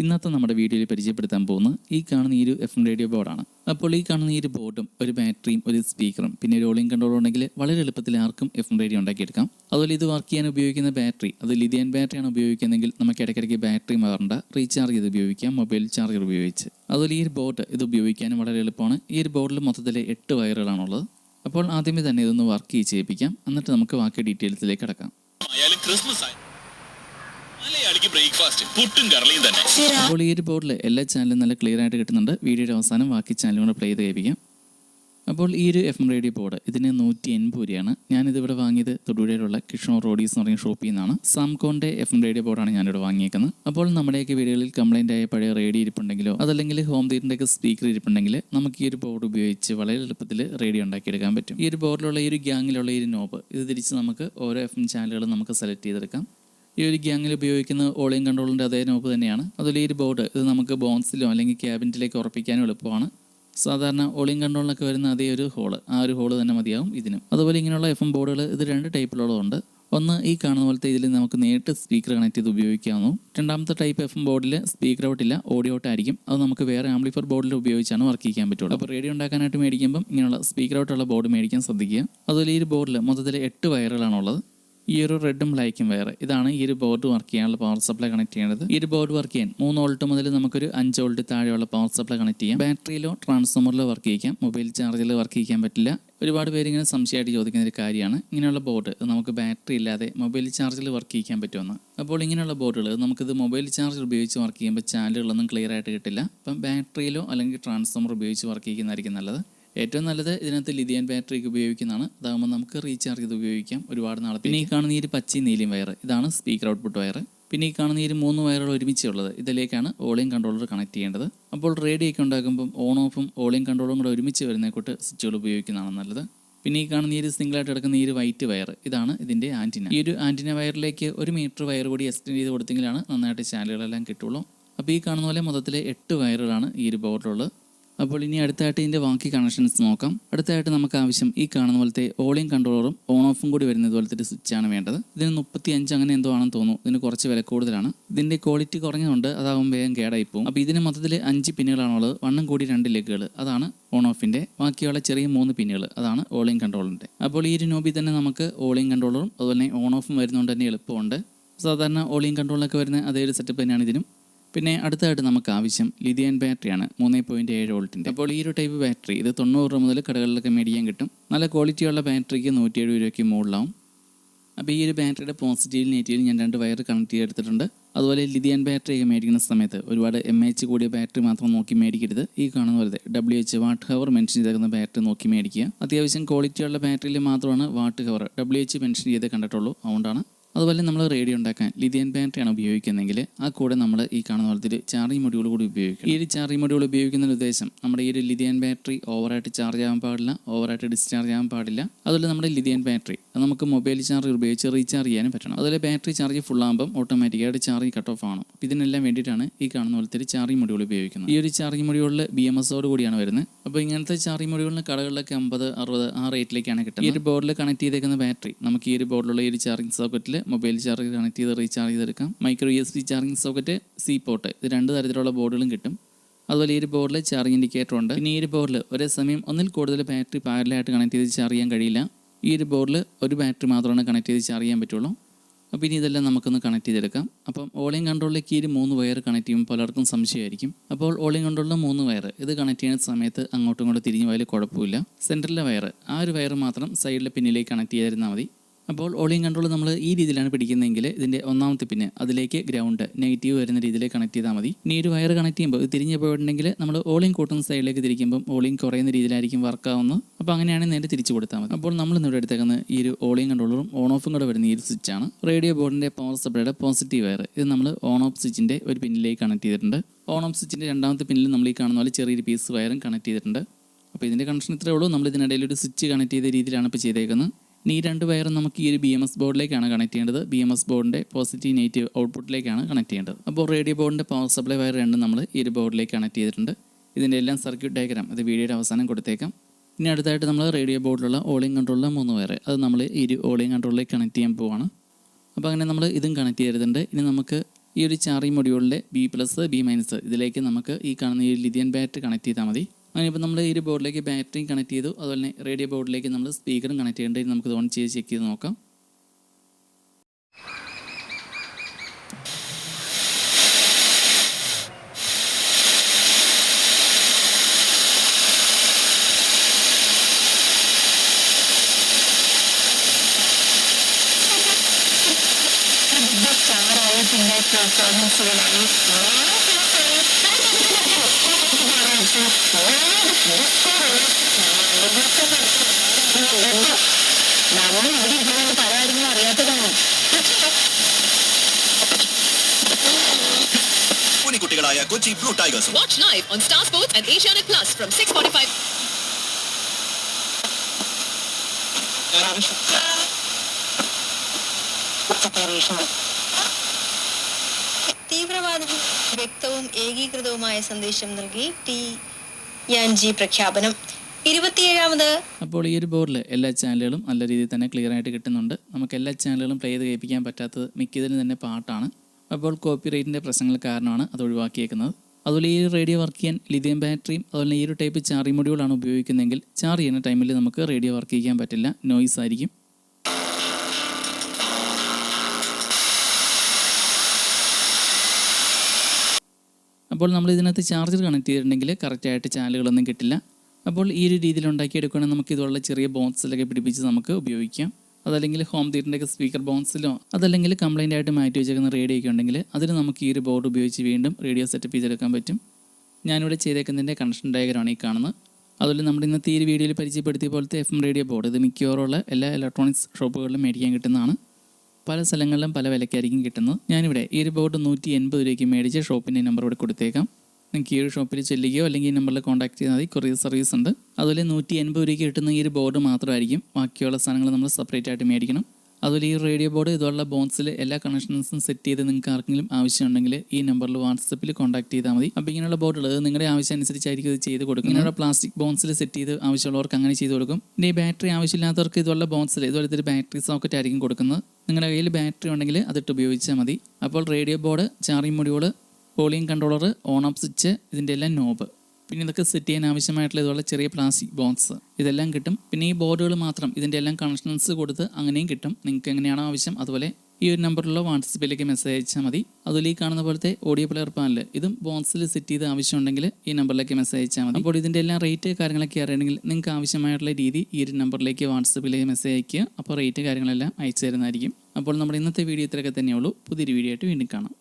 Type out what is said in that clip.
ഇന്നത്തെ നമ്മുടെ വീഡിയോയിൽ പരിചയപ്പെടുത്താൻ പോകുന്നത് ഈ കാണുന്ന ഈ ഒരു എഫ് എം റേഡിയോ ബോർഡാണ് അപ്പോൾ ഈ കാണുന്ന ഈ ഒരു ബോർഡും ഒരു ബാറ്ററിയും ഒരു സ്പീക്കറും പിന്നെ ഒരു ഓളിംഗ് കൺട്രോൾ ഉണ്ടെങ്കിൽ വളരെ എളുപ്പത്തിൽ ആർക്കും എഫ് എം റേഡിയോ ഉണ്ടാക്കിയെടുക്കാം. അതുപോലെ ഇത് വർക്ക് ചെയ്യാൻ ഉപയോഗിക്കുന്ന ബാറ്ററി അത് ലിഥിയൻ ബാറ്ററിയാണ് ഉപയോഗിക്കുന്നതെങ്കിൽ നമുക്ക് ഇടയ്ക്കിടയ്ക്ക് ബാറ്ററി മാറണ്ട റീചാർജ് ചെയ്ത് ഉപയോഗിക്കാം മൊബൈൽ ചാർജർ ഉപയോഗിച്ച്. അതുപോലെ ഈ ഒരു ബോർഡ് ഇത് ഉപയോഗിക്കാനും വളരെ എളുപ്പമാണ്. ഈ ഒരു ബോർഡിൽ മൊത്തത്തിൽ എട്ട് വയറുകളാണുള്ളത് അപ്പോൾ ആദ്യമേ തന്നെ ഇതൊന്ന് വർക്ക് ചെയ്യിപ്പിക്കാം. എന്നിട്ട് നമുക്ക് ബാക്കി ഡീറ്റെയിൽസിലേക്ക് കടക്കാം. ക്രിസ്മസ് ആയി മലയാളിക്ക് ബ്രേക്ക്ഫാസ്റ്റ് പുട്ടും കറളിയും തന്നെ. എല്ലാ ചാനലും നല്ല ക്ലിയർ ആയിട്ട് കിട്ടുന്നുണ്ട്. വീഡിയോയുടെ അവസാനം ബാക്കി ചാനലും കൂടെ പ്ലേ ചെയ്ത് കഴിപ്പിക്കാം അപ്പോൾ ഈ ഒരു എഫ് എം റേഡിയോ ബോർഡ് ഇതിന് നൂറ്റി എൺപത് രൂപയാണ്. ഞാനിത് ഇവിടെ വാങ്ങിയത് തൊടുപുഴയിലുള്ള കിഷോർ റോഡീസ് എന്ന് പറയുന്ന ഷോപ്പിൽ നിന്നാണ്. സാംകോണിന്റെ എഫ് എം റേഡിയോ ബോർഡാണ് ഞാനിവിടെ വാങ്ങിയേക്കുന്നത്. അപ്പോൾ നമ്മുടെയൊക്കെ വീടുകളിൽ കംപ്ലൈന്റ് ആയ പഴയ റേഡിയോ ഇരിപ്പുണ്ടെങ്കിലോ അതല്ലെങ്കിൽ ഹോം തിയേറ്ററിന്റെ ഒക്കെ സ്പീക്കർ ഇരിപ്പുണ്ടെങ്കിൽ നമുക്ക് ഈ ഒരു ബോർഡ് ഉപയോഗിച്ച് വളരെ എളുപ്പത്തിൽ റേഡിയോ ഉണ്ടാക്കിയെടുക്കാൻ പറ്റും. ഈ ഒരു ബോർഡിലുള്ള ഈ ഒരു ഗ്യാങ്ങിലുള്ള ഈ ഒരു നോബ് ഇത് തിരിച്ച് നമുക്ക് ഓരോ എഫ് എം ചാനലുകളും നമുക്ക് സെലക്ട് ചെയ്തെടുക്കാം. ഈ ഒരു ഗ്യാങ്ങിൽ ഉപയോഗിക്കുന്ന ഓളിയം കൺട്രോളിന്റെ അതേ നോപ്പ് തന്നെയാണ്. അതുപോലെ ഈ ഒരു ബോർഡ് ഇത് നമുക്ക് ബോൺസിലോ അല്ലെങ്കിൽ ക്യാബിനറ്റിലേക്ക് ഉറപ്പിക്കാനും എളുപ്പമാണ്. സാധാരണ ഓളിയം കൺട്രോളിനൊക്കെ വരുന്ന അതേ ഒരു ഹോൾ ആ ഒരു ഹോൾ തന്നെ മതിയാവും ഇതിനും. അതുപോലെ ഇങ്ങനെയുള്ള എഫ് എം ബോർഡുകൾ ഇത് രണ്ട് ടൈപ്പിലുള്ളതുണ്ട് ഒന്ന് ഈ കാണുന്ന പോലത്തെ ഇതിൽ നമുക്ക് നേരിട്ട് സ്പീക്കർ കണക്ട് ചെയ്ത് ഉപയോഗിക്കാവുന്നു. രണ്ടാമത്തെ ടൈപ്പ് എഫ് എം ബോർഡിൽ സ്പീക്കർ ഔട്ടില്ല ഓഡിയോ ഔട്ടായിരിക്കും അത് നമുക്ക് വേറെ ആംബ്ലിഫർ ബോർഡിൽ ഉപയോഗിച്ചാണ് വർക്ക് ചെയ്യാൻ പറ്റുള്ളൂ. അപ്പോൾ റേഡിയോ ഉണ്ടാക്കാനായിട്ട് മേടിക്കുമ്പം ഇങ്ങനെയുള്ള സ്പീക്കർ ഔട്ടുള്ള ബോർഡ് മേടിക്കാൻ ശ്രദ്ധിക്കുക. അതുപോലെ ഈ ഒരു ബോർഡിൽ മൊത്തത്തിൽ എട്ട് വയറുകളാണുള്ളത് ഈ ഒരു റെഡും ബ്ലാക്കും വേറെ. ഇതാണ് ഈ ഒരു ബോർഡ് വർക്ക് ചെയ്യാനുള്ള പവർ സപ്ലൈ കണക്ട് ചെയ്യേണ്ടത്. ഈ ഒരു ബോർഡ് വർക്ക് ചെയ്യാൻ മൂന്ന് വോൾട്ട് മുതൽ നമുക്കൊരു അഞ്ച് വോൾട്ട് താഴെയുള്ള പവർ സപ്ലൈ കണക്ട് ചെയ്യാം. ബാറ്ററിയിലോ ട്രാൻസ്ഫോമറിലോ വർക്ക് ചെയ്യിക്കാം. മൊബൈൽ ചാർജിൽ വർക്ക് ചെയ്യാൻ പറ്റില്ല. ഒരുപാട് പേര് ഇങ്ങനെ സംശയമായിട്ട് ചോദിക്കുന്ന ഒരു കാര്യമാണ്. ഇങ്ങനെയുള്ള ബോർഡ് നമുക്ക് ബാറ്ററി ഇല്ലാതെ മൊബൈൽ ചാർജിൽ വർക്ക് ചെയ്യിക്കാൻ പറ്റുമെന്ന്. അപ്പോൾ ഇങ്ങനെയുള്ള ബോർഡുകൾ നമുക്കിത് മൊബൈൽ ചാർജർ ഉപയോഗിച്ച് വർക്ക് ചെയ്യുമ്പോൾ ചാനലുകളൊന്നും ക്ലിയർ ആയിട്ട് കിട്ടില്ല. അപ്പം ബാറ്ററിയിലോ അല്ലെങ്കിൽ ട്രാൻസ്ഫോമർ ഉപയോഗിച്ച് വർക്ക് ചെയ്യുന്നതായിരിക്കും നല്ലത്. ഏറ്റവും നല്ലത് ഇതിനകത്ത് ലിഥിയൻ ബാറ്ററിക്ക് ഉപയോഗിക്കുന്നതാണ്. അതാകുമ്പോൾ നമുക്ക് റീചാർജ് ചെയ്ത് ഉപയോഗിക്കാം ഒരുപാട് നാളെ പിന്നെ ഈ കാണുന്ന ഈ പച്ചയും നീലയും വയർ ഇതാണ് സ്പീക്കർ ഔട്ട്പുട്ട് വയർ പിന്നെ ഈ കാണുന്ന ഈ മൂന്ന് വയറുകൾ ഒരുമിച്ചുള്ളത് ഇതിലേക്കാണ് ഓളിയം കൺട്രോളർ കണക്ട് ചെയ്യേണ്ടത്. അപ്പോൾ റേഡിയോ ഒക്കെ ഉണ്ടാക്കുമ്പം ഓൺ ഓഫും ഓളിയം കൺട്രോളും കൂടെ ഒരുമിച്ച് വരുന്ന കൂട്ട് സ്വിച്ചുകൾ ഉപയോഗിക്കുന്നതാണ് നല്ലത്. പിന്നെ ഈ കാണുന്ന ഈ ഒരു സിംഗിൾ ആയിട്ട് കിടക്കുന്ന ഈ ഒരു വൈറ്റ് വയർ ഇതാണ് ഇതിന്റെ ആന്റിന. ഈ ഒരു ആന്റിന വയറിലേക്ക് ഒരു മീറ്റർ വയർ കൂടി എക്സ്റ്റെൻഡ് ചെയ്ത് കൊടുത്തെങ്കിലാണ് നന്നായിട്ട് ചാനലുകളെല്ലാം കിട്ടുള്ളൂ. അപ്പോൾ ഈ കാണുന്ന പോലെ മൊത്തത്തിൽ എട്ട് വയറുകളാണ് ഈ ഒരു ബോർഡിലുള്ളത്. അപ്പോൾ ഇനി അടുത്തായിട്ട് ഇതിന്റെ ബാക്കി കണക്ഷൻസ് നോക്കാം. അടുത്തായിട്ട് നമുക്ക് ആവശ്യം ഈ കാണുന്ന പോലത്തെ ഓളിയും കൺട്രോളറും ഓൺ ഓഫും കൂടി വരുന്നത് പോലത്തെ ഒരു സ്വിച്ചാണ് വേണ്ടത്. ഇതിന് മുപ്പത്തി അഞ്ച് അങ്ങനെ എന്തോ ആണെന്ന് തോന്നുന്നു. ഇതിന് കുറച്ച് വില കൂടുതലാണ്. ഇതിന്റെ ക്വാളിറ്റി കുറഞ്ഞതുകൊണ്ട് അതാവും വേഗം കേടായി പോകും. അപ്പോൾ ഇതിന് മൊത്തത്തിൽ അഞ്ച് പിന്നുകളാണുള്ളത് വണ്ണം കൂടി രണ്ട് ലെഗുകൾ അതാണ് ഓൺ ഓഫിന്റെ ബാക്കിയുള്ള ചെറിയ മൂന്ന് പിന്നുകൾ അതാണ് ഓളിയും കൺട്രോളിന്റെ അപ്പോൾ ഈ ഒരു നോബി തന്നെ നമുക്ക് ഓളിയും കൺട്രോളറും അതുപോലെ ഓൺ ഓഫും വരുന്നതുകൊണ്ട് തന്നെ എളുപ്പമുണ്ട്. സാധാരണ ഓളിയും കൺട്രോളിലൊക്കെ വരുന്ന അതേ ഒരു സെറ്റപ്പ് തന്നെയാണ് ഇതിനും. പിന്നെ അടുത്തായിട്ട് നമുക്ക് ആവശ്യം ലിഥിയൻ ബാറ്ററിയാണ് മൂന്ന് പോയിന്റ് ഏഴ് വോൾട്ടിന്റെ. അപ്പോൾ ഈ ഒരു ടൈപ്പ് ബാറ്ററി ഇത് തൊണ്ണൂറ് രൂപ മുതൽ കടകളിലൊക്കെ മേടിക്കാൻ കിട്ടും. നല്ല ക്വാളിറ്റിയുള്ള ബാറ്ററിക്ക് നൂറ്റി ഏഴ് രൂപയ്ക്ക് മുകളിലാവും. അപ്പോൾ ഈ ഒരു ബാറ്ററിയുടെ പോസിറ്റീവ് നെഗറ്റീവിൽ ഞാൻ രണ്ട് വയർ കണക്ട് ചെയ്തെടുത്തിട്ടുണ്ട്. അതുപോലെ ലിഥിയൻ ബാറ്ററി ഒക്കെ മേടിക്കുന്ന സമയത്ത് ഒരുപാട് എം എച്ച് കൂടിയ ബാറ്ററി മാത്രം നോക്കി മേടിക്കരുത്. ഈ കാണുന്ന പോലെ W H watt hour mention ചെയ്തേക്കുന്ന ബാറ്ററി നോക്കി മേടിക്കുക. അത്യാവശ്യം ക്വാളിറ്റിയുള്ള ബാറ്ററിയിൽ മാത്രമാണ് watt hour W H mention ചെയ്തേ കണ്ടിട്ടുള്ളൂ. അതുകൊണ്ടാണ് അതുപോലെ നമ്മൾ റേഡിയോ ഉണ്ടാക്കാൻ ലിഥിയൻ ബാറ്ററിയാണ് ഉപയോഗിക്കുന്നതെങ്കിൽ ആ കൂടെ നമ്മൾ ഈ കാണുന്ന പോലത്തെ ഒരു മൊഡ്യൂൾ കൂടി ഉപയോഗിക്കും ഈ ഒരു ചാർജിങ് മൊഡ്യൂൾ ഉപയോഗിക്കുന്ന ഉദ്ദേശം നമ്മുടെ ഈ ഒരു ലിഥിയൻ ബാറ്ററി ഓവറായിട്ട് ചാർജ് ആകാൻ പാടില്ല ഓവറായിട്ട് ഡിസ്ചാർജ് ആകാൻ പാടില്ല. അതുപോലെ നമ്മുടെ ലിഥിയൻ ബാറ്ററി അത് നമുക്ക് മൊബൈൽ ചാർജ് ഉപയോഗിച്ച് റീചാർജ് ചെയ്യാനും പറ്റണം. അതുപോലെ ബാറ്ററി ചാർജ് ഫുൾ ആകുമ്പോൾ ഓട്ടോമാറ്റിക്കായിട്ട് ചാർജ് കട്ട് ഓഫ് ആണ് ഇതിനെല്ലാം വേണ്ടിയിട്ടാണ് ഈ കാണുന്ന പോലത്തെ ഒരു ചാർജിങ് മൊഡ്യൂൾ ഉപയോഗിക്കുന്നത്. ഈ ഒരു ചാർജിങ് മൊഡ്യൂളിൽ ബി എം എസോട് കൂടിയാണ് വരുന്നത്. അപ്പോൾ ഇങ്ങനത്തെ ചാർജിങ് മൊഡ്യൂളിന് കടകളിലൊക്കെ അമ്പത് അറുപത് ആ റേറ്റിലേക്കാണ് കിട്ടുന്നത്. ഈ ഒരു ബോർഡിൽ കണക്ട് ചെയ്തേക്കുന്ന ബാറ്ററി നമുക്ക് ഈ ഒരു ബോർഡിലുള്ള ഈ ഒരു ചാർജിങ് സോക്കറ്റിൽ മൊബൈൽ ചാർജ് കണക്ട് ചെയ്ത് റീചാർജ് ചെയ്തെടുക്കാം. Micro U S B charging socket C port ഇത് രണ്ട് തരത്തിലുള്ള ബോർഡുകളും കിട്ടും. അതുപോലെ ഈ ഒരു ബോർഡിൽ ചാർജ് ഇൻഡിക്കേറ്റർ ഉണ്ട്. പിന്നെ ഈ ഒരു ബോർഡിൽ ഒരേ സമയം ഒന്നിൽ കൂടുതൽ ബാറ്ററി പാരലായിട്ട് കണക്ട് ചെയ്ത് ചാർജ് ചെയ്യാൻ കഴിയില്ല. ഈ ഒരു ബോർഡിൽ ഒരു ബാറ്ററി മാത്രമാണ് കണക്ട് ചെയ്ത് ചാർജ് ചെയ്യാൻ പറ്റുള്ളൂ. അപ്പോൾ ഇനി ഇതെല്ലാം നമുക്കൊന്ന് കണക്ട് ചെയ്തെടുക്കാം. അപ്പം ഓളിയം കൺട്രോളിലേക്ക് ഈ ഒരു മൂന്ന് വയർ കണക്ട് ചെയ്യുമ്പോൾ പലർക്കും സംശയമായിരിക്കും. അപ്പോൾ ഓളിയം കൺട്രോളിലെ മൂന്ന് വയർ ഇത് കണക്ട് ചെയ്യുന്ന സമയത്ത് അങ്ങോട്ടും ഇങ്ങോട്ടും തിരിഞ്ഞു പോയാൽ കുഴപ്പമില്ല. സെന്ററിലെ വയർ ആ ഒരു വയർ മാത്രം സൈഡിലെ പിന്നിലേക്ക് കണക്ട് ചെയ്തിരുന്നാൽ മതി. അപ്പോൾ ഓളിയും കൺട്രോൾ നമ്മൾ ഈ രീതിയിലാണ് പിടിക്കുന്നതെങ്കിൽ ഇതിന്റെ ഒന്നാമത്തെ പിന്നെ അതിലേക്ക് ഗ്രൗണ്ട് നെഗറ്റീവ് വരുന്ന രീതിയിൽ കണക്ട് ചെയ്താൽ മതി. ഇനി ഒരു വയർ കണക്ട് ചെയ്യുമ്പോൾ ഇത് തിരിഞ്ഞ് പോയിട്ടുണ്ടെങ്കിൽ നമ്മൾ ഓളിയും കൂട്ടുന്ന സൈഡിലേക്ക് തിരിക്കുമ്പോൾ ഓളിയും കുറയുന്ന രീതിയിലായിരിക്കും വർക്ക് ആവുന്നത്. അപ്പോൾ അങ്ങനെയാണെങ്കിൽ നേരെ തിരിച്ചു കൊടുത്താൽ മതി. അപ്പോൾ നമ്മൾ ഇന്നിവിടെ എടുത്തേക്കുന്ന ഈ ഒരു ഓളിയും കൺട്രോളറും ഓൺ ഓഫും കൂടെ വരുന്ന ഈ ഒരു സ്വിച്ചാണ് റേഡിയോ ബോർഡിന്റെ പവർ സപ്ലൈയുടെ പോസിറ്റീവ് വയർ ഇത് നമ്മൾ ഓൺ ഓഫ് സ്വിച്ചിന്റെ ഒരു പിന്നിലേക്ക് കണക്ട് ചെയ്തിട്ടുണ്ട്. ഓൺ ഓഫ് സ്വിച്ചിന്റെ രണ്ടാമത്തെ പിന്നിൽ നമ്മൾ ഈ കാണുന്ന പോലെ ചെറിയൊരു പീസ് വയറും കണക്ട് ചെയ്തിട്ടുണ്ട്. അപ്പോൾ ഇതിന്റെ കണക്ഷൻ ഇത്രയേ ഉള്ളൂ. നമ്മൾ ഇതിനിടയിൽ ഒരു സ്വിച്ച് കണക്ട് ചെയ്ത രീതിയിലാണ് ഇപ്പോൾ ചെയ്തേക്കുന്നത്. ഇനി ഈ രണ്ട് വയറും നമുക്ക് ഈ ഒരു ബി എം എസ് ബോർഡിലേക്കാണ് കണക്ട് ചെയ്യേണ്ടത്. ബി എം എസ് ബോർഡിന്റെ പോസിറ്റീവ് നെഗറ്റീവ് ഔട്ട്പുട്ടിലേക്കാണ് കണക്ട് ചെയ്യേണ്ടത്. അപ്പോൾ റേഡിയോ ബോർഡിന്റെ പവർ സപ്ലൈ വയർ രണ്ടും നമ്മൾ ഈ ഒരു ബോർഡിലേക്ക് കണക്ട് ചെയ്തിട്ടുണ്ട്. ഇതിന്റെ എല്ലാം സർക്യൂട്ട് ഡയഗ്രാം അത് വീഡിയോയുടെ അവസാനം കൊടുത്തേക്കാം. ഇനി അടുത്തായിട്ട് നമ്മൾ റേഡിയോ ബോർഡിലുള്ള ഓളിംഗ് കൺട്രോളിലെ മൂന്ന് വയർ അത് നമ്മൾ ഈ ഒരു ഓളിംഗ് കൺട്രോളിലേക്ക് കണക്ട് ചെയ്യാൻ പോവാണ്. അപ്പോൾ അങ്ങനെ നമ്മൾ ഇതും കണക്ട് ചെയ്തിട്ടുണ്ട്. ഇനി നമുക്ക് ഈ ഒരു ചാർജിങ് മൊഡ്യൂളിലെ ബി പ്ലസ് ബി മൈനസ് ഇതിലേക്ക് നമുക്ക് ഈ കാണുന്ന ഈ ലിഥിയൻ ബാറ്ററി കണക്ട് ചെയ്താൽ മതി. അങ്ങനെ ഇപ്പോൾ നമ്മൾ ഈ ബോർഡിലേക്ക് ബാറ്ററിയും കണക്ട് ചെയ്തു. അതുപോലെ തന്നെ റേഡിയോ ബോർഡിലേക്ക് നമ്മൾ സ്പീക്കറും കണക്ട് ചെയ്യേണ്ടത് നമുക്ക് ഓൺ ചെയ്ത് ചെക്ക് ചെയ്ത് നോക്കാം. Thank പിന്നെ പെർഫോമൻസുകളായി നമ്മൾ ഇവിടെ ഇരിക്കുന്നത് പല കാര്യങ്ങളും അറിയാത്തതാണ് കുട്ടികളായ കൊച്ചി ബ്ലൂ ടൈഗേഴ്സും Watch live on Star Sports and Asianet Plus from 6:45. തീവ്രവാദം വ്യക്തവും ഏകീകൃതവുമായ സന്ദേശം നൽകി ടി. യാൻജി പ്രഖ്യാപനം. ഇരുപത്തിയേഴാമത്. അപ്പോൾ ഈ ഒരു ബോർഡിൽ എല്ലാ ചാനലുകളും നല്ല രീതിയിൽ തന്നെ ക്ലിയർ ആയിട്ട് കിട്ടുന്നുണ്ട്. നമുക്ക് എല്ലാ ചാനലുകളും പ്ലേ ചെയ്ത് കേൾപ്പിക്കാൻ പറ്റാത്തത് മിക്കതിലും തന്നെ പാട്ടാണ്. അപ്പോൾ കോപ്പി റേറ്റിന്റെ പ്രശ്നങ്ങൾ കാരണമാണ് അത് ഒഴിവാക്കിയേക്കുന്നത്. അതുപോലെ ഈ റേഡിയോ വർക്ക് ചെയ്യാൻ ലിഥിയം ബാറ്ററിയും അതുപോലെ ഈ ഒരു ടൈപ്പ് ചാർജ് മൊഡ്യൂളാണ് ഉപയോഗിക്കുന്നതെങ്കിൽ ചാർജ് ചെയ്യുന്ന ടൈമിൽ നമുക്ക് റേഡിയോ വർക്ക് ചെയ്യാൻ പറ്റില്ല. നോയിസ് ആയിരിക്കും. അപ്പോൾ നമ്മൾ ഇതിനകത്ത് ചാർജർ കണക്ട് ചെയ്തിട്ടുണ്ടെങ്കിൽ കറക്റ്റായിട്ട് ചാനലുകളൊന്നും കിട്ടില്ല. അപ്പോൾ ഈ ഒരു രീതിയിൽ ഉണ്ടാക്കിയെടുക്കുകയാണെങ്കിൽ നമുക്ക് ഇതുള്ള ചെറിയ ബോക്സിലൊക്കെ പിടിപ്പിച്ച് നമുക്ക് ഉപയോഗിക്കാം. അതല്ലെങ്കിൽ ഹോം തിയേറ്ററിന്റെയൊക്കെ സ്പീക്കർ ബോൺസിലോ അതല്ലെങ്കിൽ കംപ്ലൈന്റ് ആയിട്ട് മാറ്റി വെച്ചേക്കുന്ന റേഡിയോ ഒക്കെ ഉണ്ടെങ്കിൽ അതിന് നമുക്ക് ഈ ഒരു ബോർഡ് ഉപയോഗിച്ച് വീണ്ടും റേഡിയോ സെറ്റപ്പ് ചെയ്തെടുക്കാൻ പറ്റും. ഞാനിവിടെ ചെയ്തേക്കുന്നതിന്റെ കണക്ഷൻ ഡയഗ്രാണ് ഈ കാണുന്നത്. അതുപോലെ നമ്മുടെ ഇന്നത്തെ ഈ വീഡിയോയിൽ പരിചയപ്പെടുത്തിയ പോലത്തെ എഫ് എം റേഡിയോ ബോർഡ് ഇത് മിക്കവാറുള്ള എല്ലാ ഇലക്ട്രോണിക്സ് ഷോപ്പുകളിലും മേടിക്കാൻ കിട്ടുന്നതാണ്. പല സ്ഥലങ്ങളിലും പല വിലയ്ക്കായിരിക്കും കിട്ടുന്നത്. ഞാനിവിടെ ഈ ഒരു ബോർഡ് നൂറ്റി എൺപത് രൂപയ്ക്ക് മേടിച്ച് ഷോപ്പിന്റെ നമ്പർ ഇവിടെ കൊടുത്തേക്കാം. നിങ്ങൾക്ക് ഈ ഒരു ഷോപ്പിൽ ചെല്ലുകയോ അല്ലെങ്കിൽ ഈ നമ്പറിൽ കോൺടാക്ട് ചെയ്താൽ മതി. കൊറിയർ സർവീസ് ഉണ്ട്. അതുപോലെ നൂറ്റി എൺപത് രൂപയ്ക്ക് കിട്ടുന്ന ഈ ഒരു ബോർഡ് മാത്രമായിരിക്കും. ബാക്കിയുള്ള സാധനങ്ങൾ നമ്മൾ സെപ്പറേറ്റ് ആയിട്ട് മേടിക്കണം. അതുപോലെ ഈ റേഡിയോ ബോർഡ് ഇതുള്ള ബോൺസിൽ എല്ലാ കണക്ഷൻസും സെറ്റ് ചെയ്ത് നിങ്ങൾക്ക് ആർക്കെങ്കിലും ആവശ്യമുണ്ടെങ്കിൽ ഈ നമ്പറിൽ വാട്സപ്പിൽ കോൺടാക്ട് ചെയ്താൽ മതി. അപ്പോൾ ഇങ്ങനെയുള്ള ബോർഡുകൾ നിങ്ങളുടെ ആവശ്യം അനുസരിച്ചായിരിക്കും ഇത് ചെയ്ത് കൊടുക്കും ഇങ്ങനെയുള്ള പ്ലാസ്റ്റിക് ബോൺസിൽ സെറ്റ് ചെയ്ത് ആവശ്യമുള്ളവർക്ക് അങ്ങനെ ചെയ്ത് കൊടുക്കും. ഇനി ബാറ്ററി ആവശ്യമില്ലാത്തവർക്ക് ഇതുള്ള ബോൺസിൽ ഇതുപോലത്തെ ഒരു ബാറ്ററി സോക്കറ്റ് ആയിരിക്കും കൊടുക്കുന്നത്. നിങ്ങളുടെ കയ്യിൽ ബാറ്ററി ഉണ്ടെങ്കിൽ അതിട്ട് ഉപയോഗിച്ചാൽ മതി. അപ്പോൾ radio board charging module volume controller on off switch ഇതിന്റെ എല്ലാം നോബ് പിന്നെ ഇതൊക്കെ സെറ്റ് ചെയ്യാൻ ആവശ്യമായിട്ടുള്ള ഇതുപോലെ ചെറിയ പ്ലാസ്റ്റിക് ബോൺസ് ഇതെല്ലാം കിട്ടും. പിന്നെ ഈ ബോർഡുകൾ മാത്രം ഇതിന്റെ എല്ലാം കണക്ഷൻസ് കൊടുത്ത് അങ്ങനെയും കിട്ടും. നിങ്ങൾക്ക് എങ്ങനെയാണോ ആവശ്യം അതുപോലെ ഈ ഒരു നമ്പറിലുള്ള വാട്സപ്പിലേക്ക് മെസ്സേജ് അയച്ചാൽ മതി. അതുപോലെ ഈ കാണുന്ന പോലത്തെ ഓഡിയോ പ്ലെയർ പാനൽ ഇതും ബോൺസിൽ സെറ്റ് ചെയ്ത് ആവശ്യമുണ്ടെങ്കിൽ ഈ നമ്പറിലേക്ക് മെസ്സേജ് അയച്ചാൽ മതി. അപ്പോൾ ഇതിന്റെ എല്ലാം റേറ്റ് കാര്യങ്ങളൊക്കെ അറിയണമെങ്കിൽ നിങ്ങൾക്ക് ആവശ്യമായിട്ടുള്ള രീതി ഈ ഒരു നമ്പറിലേക്ക് വാട്സപ്പിലേക്ക് മെസ്സേജ് അയക്കുക അപ്പോൾ റേറ്റ് കാര്യങ്ങളെല്ലാം അയച്ചു തരുന്നതായിരിക്കും. അപ്പോൾ നമ്മുടെ ഇന്നത്തെ വീഡിയോ ഇത്രയൊക്കെ തന്നെയുള്ളൂ. പുതിയൊരു വീഡിയോ ആയിട്ട് വീണ്ടും കാണാം.